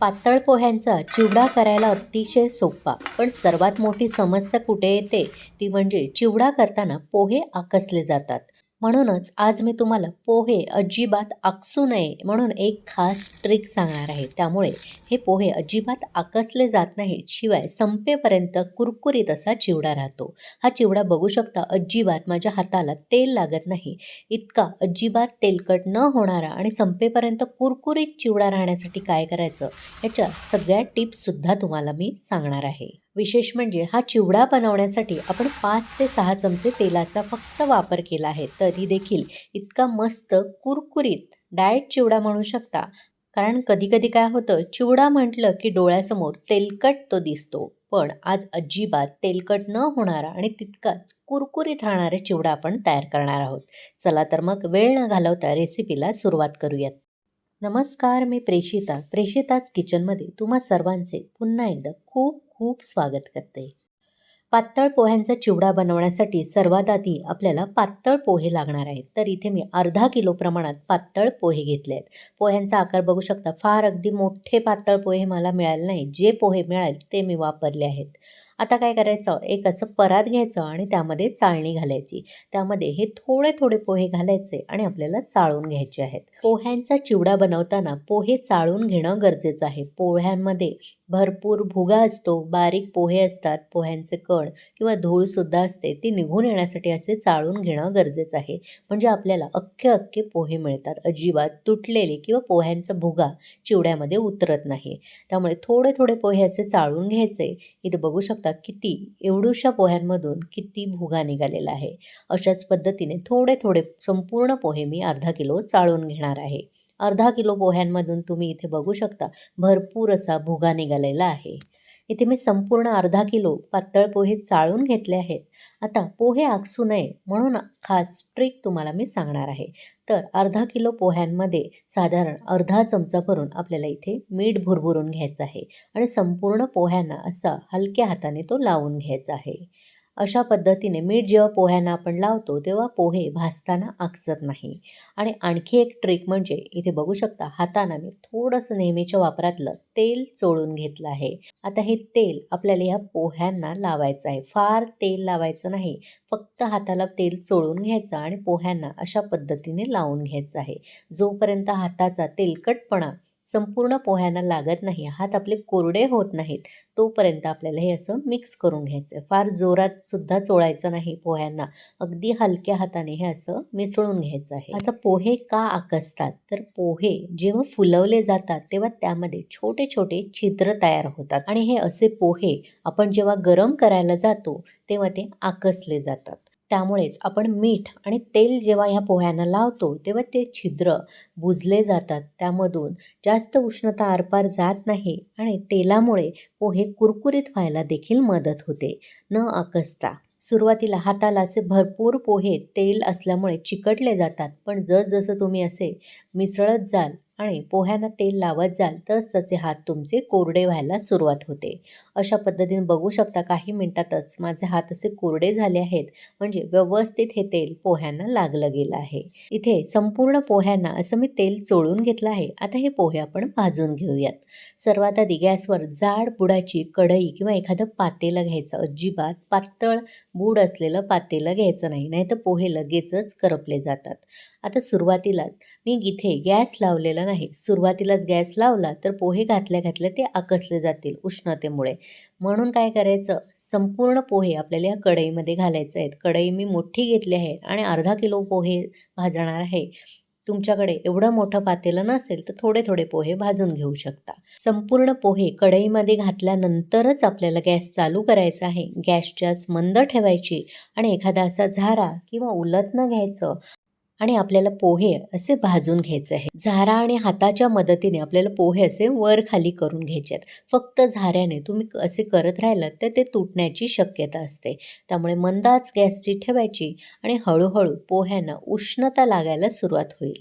पातळ पोह्यांचा चिवडा करायला अतिशय सोपा. पण सर्वात मोठी समस्या कुठे येते? ती म्हणजे चिवडा करताना पोहे आकसले जातात. म्हणूनच आज मी तुम्हाला पोहे अजिबात आकसू नये म्हणून एक खास ट्रिक सांगणार आहे. त्यामुळे हे पोहे अजिबात आकसले जात नाहीत. शिवाय संपेपर्यंत कुरकुरीत असा चिवडा राहतो. हा चिवडा बघू शकता अजिबात माझ्या हाताला तेल लागत नाही. इतका अजिबात तेलकट न होणारा आणि संपेपर्यंत कुरकुरीत चिवडा राहण्यासाठी काय करायचं? याच्या सगळ्या टिप्ससुद्धा तुम्हाला मी सांगणार आहे. विशेष म्हणजे हा चिवडा बनवण्यासाठी आपण पाच ते सहा चमचे तेलाचा फक्त वापर केला आहे. तरी देखील इतका मस्त कुरकुरीत डाएट चिवडा म्हणू शकता. कारण कधीकधी काय होतं चिवडा म्हटलं की डोळ्यासमोर तेलकट तो दिसतो. पण आज अजिबात तेलकट न होणारा आणि तितकाच कुरकुरीत राहणारा चिवडा आपण तयार करणार आहोत. चला तर मग वेळ न घालवता रेसिपीला सुरुवात करूयात. नमस्कार मी प्रेषिता. प्रेषिताच किचनमध्ये तुम्हा सर्वांचे पुन्हा एकदा खूप खूप स्वागत करते. पातळ पोह्यांचा चिवडा बनवण्यासाठी सर्वात आधी आपल्याला पातळ पोहे लागणार आहेत. तर इथे मी अर्धा किलो प्रमाणात पातळ पोहे घेतले आहेत. पोह्यांचा आकार बघू शकता फार अगदी मोठे पातळ पोहे मला मिळाले नाही जे पोहे मिळाले ते मी वापरले आहेत. आता काय करायचं? एक असं परात घ्यायचं आणि त्यामध्ये चाळणी घालायची. त्यामध्ये हे थोडे थोडे पोहे घालायचे आणि आपल्याला चाळून घ्यायचे आहेत. पोह्यांचा चिवडा बनवताना पोहे चाळून घेणं गरजेचं आहे. पोह्यांमध्ये भरपूर भुगा असतो बारीक पोहे असतात पोह्यांचे कण किंवा धूळसुद्धा असते ती निघून येण्यासाठी असे चाळून घेणं गरजेचं आहे. म्हणजे आपल्याला अख्खे अख्खे पोहे मिळतात. अजिबात तुटलेले किंवा पोह्यांचा भुगा चिवड्यामध्ये उतरत नाही. त्यामुळे थोडे थोडे पोहे असे चाळून घ्यायचे. इथे बघू शकता किती एवढूशा पोह्यांमधून किती भुगा निघालेला आहे. अशाच पद्धतीने थोडे थोडे संपूर्ण पोहे मी अर्धा किलो चाळून घेणार आहे. अर्धा किलो पोह्यांमधून तुम्ही इथे बघू शकता भरपूर असा भुगा निघालेला आहे. इथे मी संपूर्ण अर्धा किलो पातळ पोहे चाळून घेतले आहेत. आता पोहे आकसू नये म्हणून खास ट्रिक तुम्हाला मी सांगणार आहे. तर अर्धा किलो पोह्यांमध्ये साधारण अर्धा चमचा भरून आपल्याला इथे मीठ भुरभुरून घ्यायचं आहे आणि संपूर्ण पोह्यांना असा हलक्या हाताने तो लावून घ्यायचा आहे. अशा पद्धतीने मीठ जेव्हा पोह्यांना आपण लावतो तेव्हा पोहे भाजताना आकसत नाही. आणि आणखी एक ट्रिक म्हणजे इथे बघू शकता हाताना मी थोडंसं नेहमीच्या वापरातलं तेल चोळून घेतलं आहे. आता हे तेल आपल्याला ह्या पोह्यांना लावायचं आहे. फार तेल लावायचं नाही. फक्त हाताला तेल चोळून घ्यायचं आणि पोह्यांना अशा पद्धतीने लावून घ्यायचं आहे. जोपर्यंत हाताचा तेलकटपणा संपूर्ण पोह्यांना लागत नाही. हात आपले कोरडे होत नाहीत. तोपर्यंत आपल्याला हे असं मिक्स करून घ्यायचं आहे फार जोरात सुद्धा चोळायचं नाही पोह्यांना. अगदी हलक्या हाताने हे असं मिसळून घ्यायचं आहे. आता पोहे का आकसतात? तर पोहे जेव्हा फुलवले जातात तेव्हा त्यामध्ये छोटे छोटे छिद्र तयार होतात. आणि हे असे पोहे आपण जेव्हा गरम करायला जातो तेव्हा ते आकसले जातात. त्यामुळेच आपण मीठ आणि तेल जेव्हा ह्या पोह्यांना लावतो तेव्हा ते छिद्र बुजले जातात. त्यामधून जास्त उष्णता आरपार जात नाही आणि तेलामुळे पोहे कुरकुरीत व्हायला देखील मदत होते. न आकसता. सुरुवातीला हाताला असे भरपूर पोहे तेल असल्यामुळे चिकटले जातात. पण जसजसं तुम्ही असे मिसळत जाल आणि पोह्यांना तेल लावत जाल तस तसे हात तुमचे कोरडे व्हायला सुरुवात होते. अशा पद्धतीने बघू शकता काही मिनटातच माझे हात असे कोरडे झाले आहेत म्हणजे व्यवस्थित हे तेल पोह्यांना लागलं गेलं आहे. इथे संपूर्ण पोह्यांना असं मी तेल चोळून घेतलं आहे. आता हे पोहे आपण भाजून घेऊयात. सर्वात आधी गॅसवर जाड बुडाची कढई किंवा एखादं पातेलं घ्यायचं अजिबात पातळ बूड असलेलं पातेलं घ्यायचं नाही नाहीतर पोहे लगेचच करपले जातात. आता सुरुवातीलाच मी इथे गॅस लावलेला नाही. सुरुवातीलाच गॅस लावला तर पोहे घातल्या घातल्या ते आकसले जातील उष्णतेमुळे. म्हणून काय करायचं? संपूर्ण पोहे आपल्याला या कढईमध्ये घालायचे आहेत. कढई मी मोठी घेतली आहे आणि अर्धा किलो पोहे भाजणार आहे. तुमच्याकडे एवढं मोठं पातेलं नसेल तर थोडे थोडे पोहे भाजून घेऊ शकता. संपूर्ण पोहे कढईमध्ये घातल्यानंतरच आपल्याला गॅस चालू करायचा आहे. गॅसच्या मंद ठेवायची आणि एखादा असा झारा किंवा उलटणं घ्यायचं. आणि आपल्याला पोहे असे भाजून घ्यायचे आहे झारा आणि हाताच्या मदतीने आपल्याला पोहे असे वर खाली करून घ्यायचे आहेत. फक्त झाऱ्याने तुम्ही असे करत राहिलात तर ते तुटण्याची शक्यता असते. त्यामुळे मंदाच गॅसची ठेवायची आणि हळूहळू पोह्यांना उष्णता लागायला सुरुवात होईल.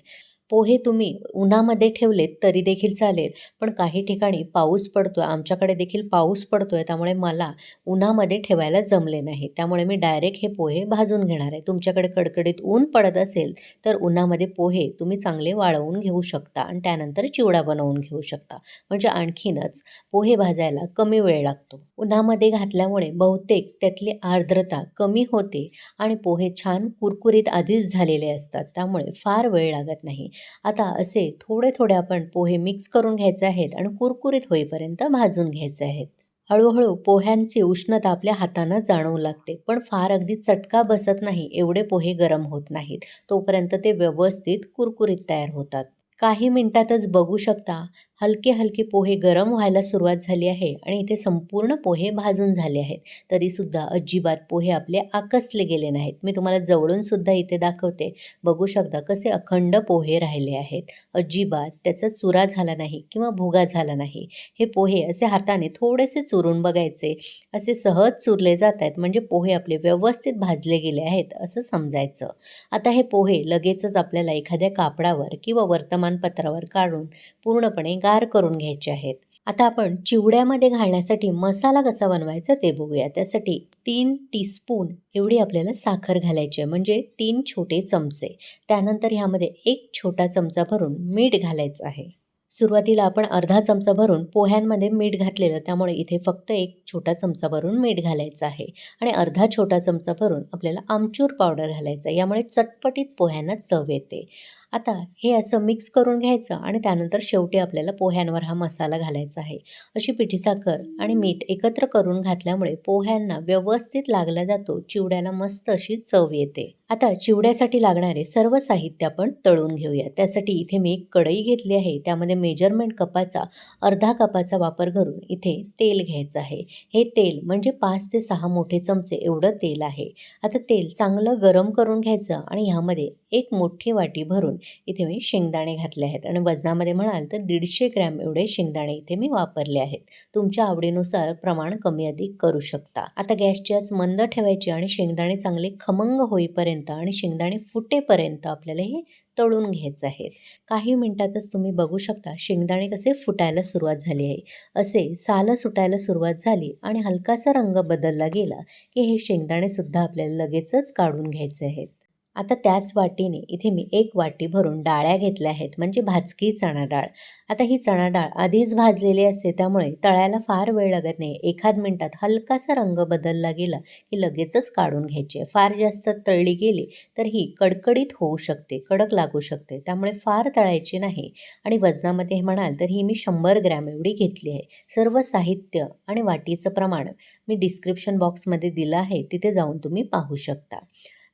पोहे तुम्ही उन्हामध्ये ठेवलेत तरी देखील चालेल. पण काही ठिकाणी पाऊस पडतो आहे आमच्याकडे देखील पाऊस पडतो आहे त्यामुळे मला उन्हामध्ये ठेवायला जमले नाही. त्यामुळे मी डायरेक्ट हे पोहे भाजून घेणार आहे. तुमच्याकडे कडकडीत ऊन पडत असेल तर उन्हामध्ये पोहे तुम्ही चांगले वाळवून घेऊ शकता आणि त्यानंतर चिवडा बनवून घेऊ शकता. म्हणजे आणखीनच पोहे भाजायला कमी वेळ लागतो. उन्हामध्ये घातल्यामुळे बहुतेक त्यातली आर्द्रता कमी होते आणि पोहे छान कुरकुरीत आधीच झालेले असतात. त्यामुळे फार वेळ लागत नाही. आता असे थोडे थोडे आपण पोहे मिक्स करून घ्यायचे आहेत आणि कुरकुरीत होईपर्यंत भाजून घ्यायचे आहेत. हळूहळू पोह्यांची उष्णता आपल्या हातांना जाणवू लागते पण फार अगदी चटका बसत नाही एवढे पोहे गरम होत नाहीत. तोपर्यंत ते व्यवस्थित कुरकुरीत तयार होतात. काही मिनिटातच बघू शकता हलके हलके पोहे गरम व्हायला सुरुवात झाली आहे आणि इथे संपूर्ण पोहे भाजून झाले आहेत. तरीसुद्धा अजिबात पोहे आपले आकसले गेले नाहीत. मी तुम्हाला जवळूनसुद्धा इथे दाखवते. बघू शकता कसे अखंड पोहे राहिले आहेत. अजिबात त्याचा चुरा झाला नाही किंवा भुगा झाला नाही. हे पोहे असे हाताने थोडेसे चुरून बघायचे. असे सहज चुरले जात आहेत. म्हणजे पोहे आपले व्यवस्थित भाजले गेले आहेत असं समजायचं. आता हे पोहे लगेचच आपल्याला एखाद्या कापडावर किंवा वर्तमानपत्रावर काढून पूर्णपणे तयार करून घ्यायचे आहेत. आता आपण चिवड्यामध्ये घालण्यासाठी मसाला कसा बनवायचा ते बघूया. त्यासाठी तीन टीस्पून एवढी आपल्याला साखर घालायची आहे. म्हणजे तीन छोटे चमचे. त्यानंतर ह्यामध्ये एक छोटा चमचा भरून मीठ घालायचं आहे. सुरुवातीला आपण अर्धा चमचा भरून पोह्यांमध्ये मीठ घातलेलं त्यामुळे इथे फक्त एक छोटा चमचा भरून मीठ घालायचं आहे. आणि अर्धा छोटा चमचा भरून आपल्याला आमचूर पावडर घालायचा आहे. यामुळे चटपटीत पोह्यांना चव येते. आता हे असं मिक्स करून घ्यायचं आणि त्यानंतर शेवटी आपल्याला पोह्यांवर हा मसाला घालायचा आहे. अशी पिठी साखर आणि मीठ एकत्र करून घातल्यामुळे पोह्यांना व्यवस्थित लागला जातो चिवड्याला मस्त अशी चव येते. आता चिवड्यासाठी लागणारे सर्व साहित्य आपण तळून घेऊया. त्यासाठी इथे मी एक कढई घेतली आहे. त्यामध्ये मेजरमेंट कपाचा अर्धा कपाचा वापर करून इथे तेल घ्यायचं आहे. हे तेल म्हणजे पाच ते सहा मोठे चमचे एवढं तेल आहे. आता तेल चांगलं गरम करून घ्यायचं आणि ह्यामध्ये एक मोठी वाटी भरून इथे मी शेंगदाणे घातले आहेत. आणि वजनामध्ये म्हणाल तर दीडशे ग्रॅम एवढे शेंगदाणे इथे मी वापरले आहेत. तुमच्या आवडीनुसार प्रमाण कमी अधिक करू शकता. आता गॅसची आज मंद ठेवायची आणि शेंगदाणे चांगले खमंग होईपर्यंत आणि शेंगदाणे फुटेपर्यंत आपल्याला हे तळून घ्यायचं आहे काही मिनिटातच तुम्ही बघू शकता शेंगदाणे कसे फुटायला सुरुवात झाली आहे. असे सालं सुटायला सुरुवात झाली आणि हलकासा रंग बदलला गेला की हे शेंगदाणेसुद्धा आपल्याला लगेचच काढून घ्यायचे आहेत. आता त्याच वाटीने इथे मी एक वाटी भरून डाळ्या घेतल्या आहेत म्हणजे भाजकी चणा डाळ आता ही चणा डाळ आधीच भाजलेली असते त्यामुळे तळायला फार वेळ लागत नाही. एखाद मिनटात हलकासा रंग बदलला गेला की लगेचच काढून घ्यायची. फार जास्त तळली गेली तर ही कडकडीत होऊ शकते कडक लागू शकते त्यामुळे फार तळायची नाही. आणि वजनामध्ये म्हणाल तर ही मी शंभर ग्रॅम एवढी घेतली आहे. सर्व साहित्य आणि वाटीचं प्रमाण मी डिस्क्रिप्शन बॉक्समध्ये दिलं आहे तिथे जाऊन तुम्ही पाहू शकता.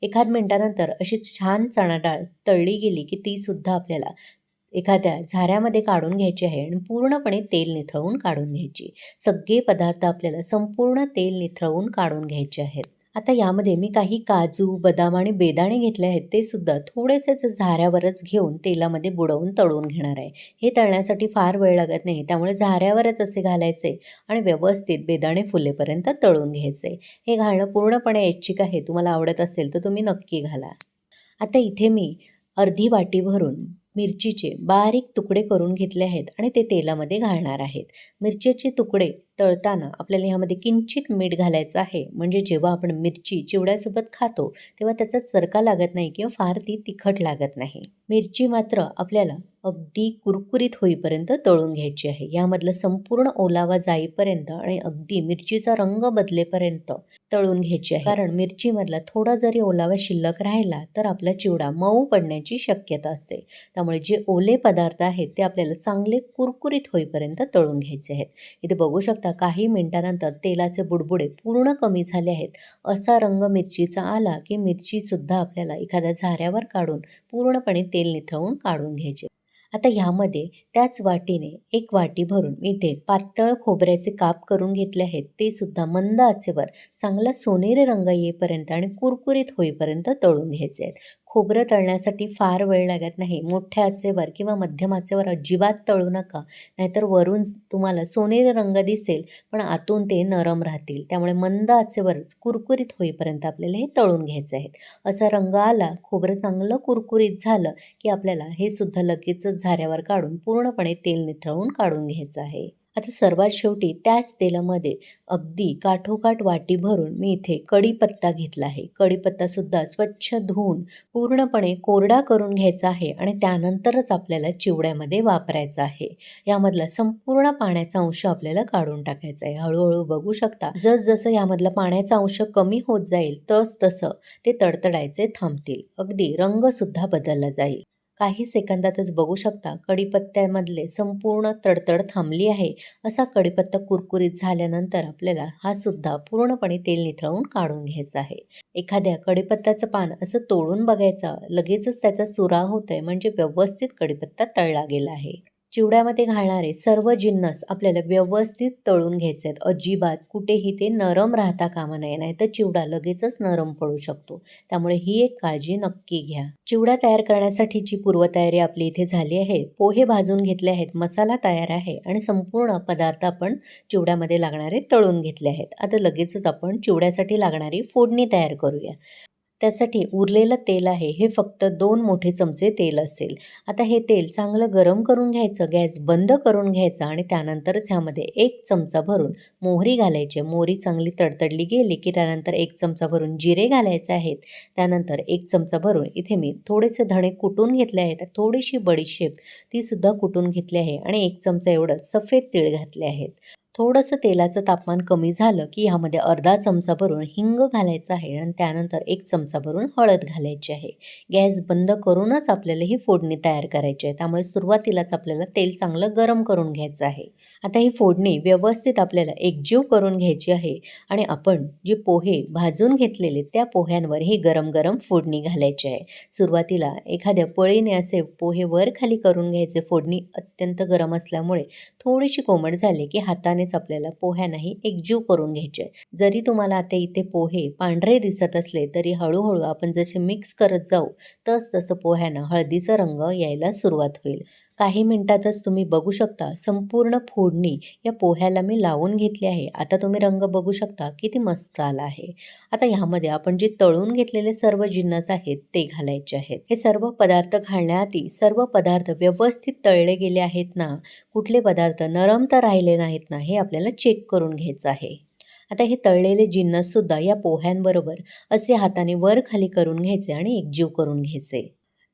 एखाद मिनटानंतर अशी छान चणा डाळ तळली गेली की तीसुद्धा आपल्याला एखाद्या झाऱ्यामध्ये काढून घ्यायची आहे आणि पूर्णपणे तेल निथळवून काढून घ्यायची. सगळे पदार्थ आपल्याला संपूर्ण तेल निथळवून काढून घ्यायचे आहेत. आता यामध्ये मी काही काजू बदाम आणि बेदाणे घेतले आहेत. ते सुद्धा थोडेसेच झाऱ्यावरच घेऊन तेलामध्ये बुडवून तळून घेणार आहे. हे तळण्यासाठी फार वेळ लागत नाही त्यामुळे झाऱ्यावरच असे घालायचे आणि व्यवस्थित बेदाणे फुलेपर्यंत तळून घ्यायचे. हे घालणं पूर्णपणे ऐच्छिक आहे तुम्हाला आवडत असेल तर तुम्ही नक्की घाला. आता इथे मी अर्धी वाटी भरून मिरचीचे बारीक तुकडे करून घेतले आहेत आणि ते तेलामध्ये घालणार आहेत. मिरचीचे तुकडे तळताना आपल्याला ह्यामध्ये किंचित मीठ घालायचं आहे. म्हणजे जेव्हा आपण मिरची चिवड्यासोबत खातो तेव्हा त्याचा चरका लागत नाही किंवा फार ती तिखट लागत नाही. मिरची मात्र आपल्याला अगदी कुरकुरीत होईपर्यंत तळून घ्यायची आहे. यामधलं संपूर्ण ओलावा जाईपर्यंत आणि अगदी मिरचीचा रंग बदलेपर्यंत तळून घ्यायची आहे. कारण मिरचीमधला थोडा जरी ओलावा शिल्लक राहिला तर आपला चिवडा मऊ पडण्याची शक्यता असते. त्यामुळे जे ओले पदार्थ आहेत ते आपल्याला चांगले कुरकुरीत होईपर्यंत तळून घ्यायचे आहेत. इथे बघू शकता काही मिनिटानंतर तेलाचे बुडबुडे पूर्ण कमी झाले आहेत. असा रंग मिरचीचा आला की मिरचीसुद्धा आपल्याला एखाद्या झाऱ्यावर काढून पूर्णपणे तेल निथळून काढून घ्यायचे. आता ह्यामध्ये त्याच वाटीने एक वाटी भरून इथे पातळ खोबऱ्याचे काप करून घेतले आहेत. ते सुद्धा मंद आचेवर चांगला सोनेरी रंग येईपर्यंत आणि कुरकुरीत होईपर्यंत तळून घ्यायचे आहेत. खोबरं तळण्यासाठी फार वेळ लागत नाही. मोठ्या आचेवर किंवा मध्यम आचेवर अजिबात तळू नका. नाहीतर वरून तुम्हाला सोनेरी रंग दिसेल पण आतून ते नरम राहतील. त्यामुळे मंद आचेवरच कुरकुरीत होईपर्यंत आपल्याला हे तळून घ्यायचे आहेत. असा रंग आला खोबरं चांगलं कुरकुरीत झालं की आपल्याला हे सुद्धा लगेचच झाऱ्यावर काढून पूर्णपणे तेल निथळून काढून घ्यायचं आहे. आता सर्वात शेवटी त्याच तेलामध्ये अगदी काठोकाठ वाटी भरून मी इथे कढीपत्ता घेतला आहे. कढीपत्तासुद्धा स्वच्छ धुवून पूर्णपणे कोरडा करून घ्यायचा आहे आणि त्यानंतरच आपल्याला चिवड्यामध्ये वापरायचा आहे. यामधला संपूर्ण पाण्याचा अंश आपल्याला काढून टाकायचा आहे. हळूहळू बघू शकता जसजसं यामधला पाण्याचा अंश कमी होत जाईल तस तसं ते तडतडायचे थांबतील. अगदी रंगसुद्धा बदलला जाईल. काही सेकंदातच बघू शकता कडीपत्त्यामधले संपूर्ण तडतड थांबली आहे. असा कडीपत्ता कुरकुरीत झाल्यानंतर आपल्याला हा सुद्धा पूर्णपणे तेल निथळून काढून घ्यायचा आहे. एखाद्या कडीपत्त्याचं पान असं तोडून बघायचं लगेचच त्याचा सुरा होतोय म्हणजे व्यवस्थित कडीपत्ता तळला गेला आहे. चिवड्यामध्ये घालणारे सर्व जिन्नस आपल्याला व्यवस्थित तळून घ्यायचे आहेत. अजिबात कुठेही ते नरम राहता कामा नये नाही तर चिवडा लगेचच नरम पडू शकतो. त्यामुळे ही एक काळजी नक्की घ्या. चिवडा तयार करण्यासाठीची पूर्वतयारी आपली इथे झाली आहे. पोहे भाजून घेतले आहेत. मसाला तयार आहे आणि संपूर्ण पदार्थ आपण चिवड्यामध्ये लागणारे तळून घेतले आहेत. आता लगेचच आपण चिवड्यासाठी लागणारी फोडणी तयार करूया. त्यासाठी उरलेलं तेल आहे. हे फक्त दोन मोठे चमचे तेल असेल. आता हे तेल चांगलं गरम करून घ्यायचं गॅस बंद करून घ्यायचा आणि त्यानंतरच ह्यामध्ये एक चमचा भरून मोहरी घालायची. मोहरी चांगली तडतडली गेली की त्यानंतर एक चमचा भरून जिरे घालायचे आहेत. त्यानंतर एक चमचा भरून इथे मी थोडेसे धणे कुटून घेतले आहेत. थोडीशी बडीशेप तीसुद्धा कुटून घेतली आहे आणि एक चमचा एवढं सफेद तीळ घातले आहेत. थोडंसं तेलाचं तापमान कमी झालं की ह्यामध्ये अर्धा चमचा भरून हिंग घालायचं आहे आणि त्यानंतर एक चमचा भरून हळद घालायची आहे. गॅस बंद करूनच आपल्याला ही फोडणी तयार करायची आहे. त्यामुळे सुरुवातीलाच आपल्याला तेल चांगलं गरम करून घ्यायचं आहे. आता ही फोडणी व्यवस्थित आपल्याला एकजीव करून घ्यायची आहे आणि आपण जे पोहे भाजून घेतलेले त्या पोह्यांवर ही गरम गरम फोडणी घालायची आहे. सुरुवातीला एखाद्या पळीने असे पोहे वर खाली करून घ्यायचे. फोडणी अत्यंत गरम असल्यामुळे थोडीशी कोमट झाली की हाताने आपल्याला पोह्यांनाही एकजीव करून घ्यायचे. जरी तुम्हाला आता इथे पोहे पांढरे दिसत असले तरी हळूहळू आपण जसे मिक्स करत जाऊ तस तसं पोह्यांना हळदीचा रंग यायला सुरुवात होईल. काही मिनिटातच तुम्ही बघू शकता संपूर्ण फोडणी या पोह्याला मी लावून घेतली आहे. आता तुम्ही रंग बघू शकता किती मस्त आला आहे. आता ह्यामध्ये आपण जे तळून घेतलेले सर्व जिन्नस आहेत ते घालायचे आहेत. हे सर्व पदार्थ घालण्याआधी सर्व पदार्थ व्यवस्थित तळले गेले आहेत ना? कुठले पदार्थ नरम तर राहिले नाहीत ना? हे आपल्याला चेक करून घ्यायचं आहे. आता हे तळलेले जिन्नससुद्धा या पोह्यांबरोबर असे हाताने वर खाली करून घ्यायचे आणि एकजीव करून घ्यायचे.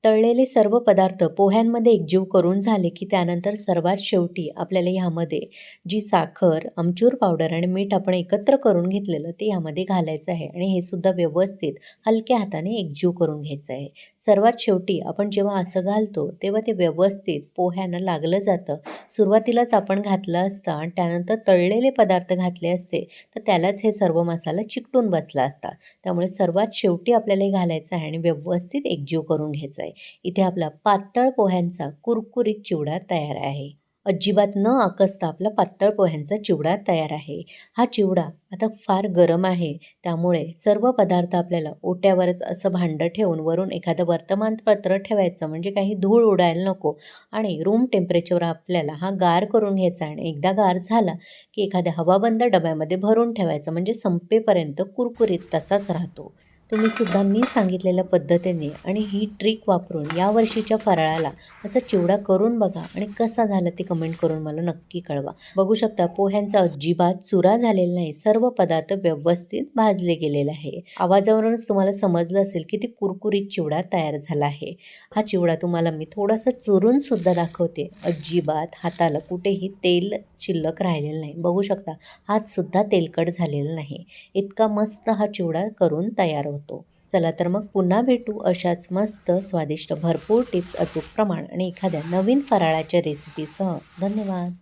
तळलेले सर्व पदार्थ पोह्यांमध्ये एकजीव करून झाले की त्यानंतर सर्वात शेवटी आपल्याला ह्यामध्ये जी साखर आमचूर पावडर आणि मीठ आपण एकत्र करून घेतलेलं ते यामध्ये घालायचं आहे. आणि हे सुद्धा व्यवस्थित हलक्या हाताने एकजीव करून घ्यायचं आहे. सर्वात शेवटी आपण जेव्हा असं घालतो तेव्हा ते व्यवस्थित पोह्यांना लागलं जातं. सुरुवातीलाच आपण घातलं असतं आणि त्यानंतर तळलेले पदार्थ घातले असते तर त्यालाच हे सर्व मसाला चिकटून बसला असता. त्यामुळे सर्वात शेवटी आपल्याला हे घालायचं आहे आणि व्यवस्थित एकजीव करून घ्यायचं आहे. इथे आपला पातळ पोह्यांचा कुरकुरीत चिवडा तयार आहे. अजिबात न आकसता आपला पातळ पोह्यांचा चिवडा तयार आहे. हा चिवडा आता फार गरम आहे. त्यामुळे सर्व पदार्थ आपल्याला ओट्यावरच असं भांडं ठेवून वरून एखादं वर्तमानपत्र ठेवायचं म्हणजे काही धूळ उडायला नको आणि रूम टेम्परेचरवर आपल्याला हा गार करून घ्यायचा आणि एकदा गार झाला की एखाद्या हवाबंद डब्यामध्ये भरून ठेवायचं म्हणजे संपेपर्यंत कुरकुरीत तसाच राहतो. तुम्ही सुद्धा मी सांगितलेल्या पद्धतीने आणि ही ट्रिक वापरून यावर्षीच्या फराळाला असा चिवडा करून बघा आणि कसा झाला ते कमेंट करून मला नक्की कळवा. बघू शकता पोह्यांचा अजिबात चुरा झालेला नाही. सर्व पदार्थ व्यवस्थित भाजले गेलेले आहे. आवाजावरूनच तुम्हाला समजलं असेल की ते कुरकुरीत चिवडा तयार झाला आहे. हा चिवडा तुम्हाला मी थोडासा चुरून सुद्धा दाखवते. अजिबात हाताला कुठेही तेल शिल्लक राहिलेलं नाही. बघू शकता हातसुद्धा तेलकट झालेला नाही. इतका मस्त हा चिवडा करून तयार होतो. होतो. चला तर मग पुन्हा भेटू अशाच मस्त स्वादिष्ट भरपूर टिप्स अचूक प्रमाण आणि एखाद्या नवीन फराळाच्या रेसिपीसह धन्यवाद.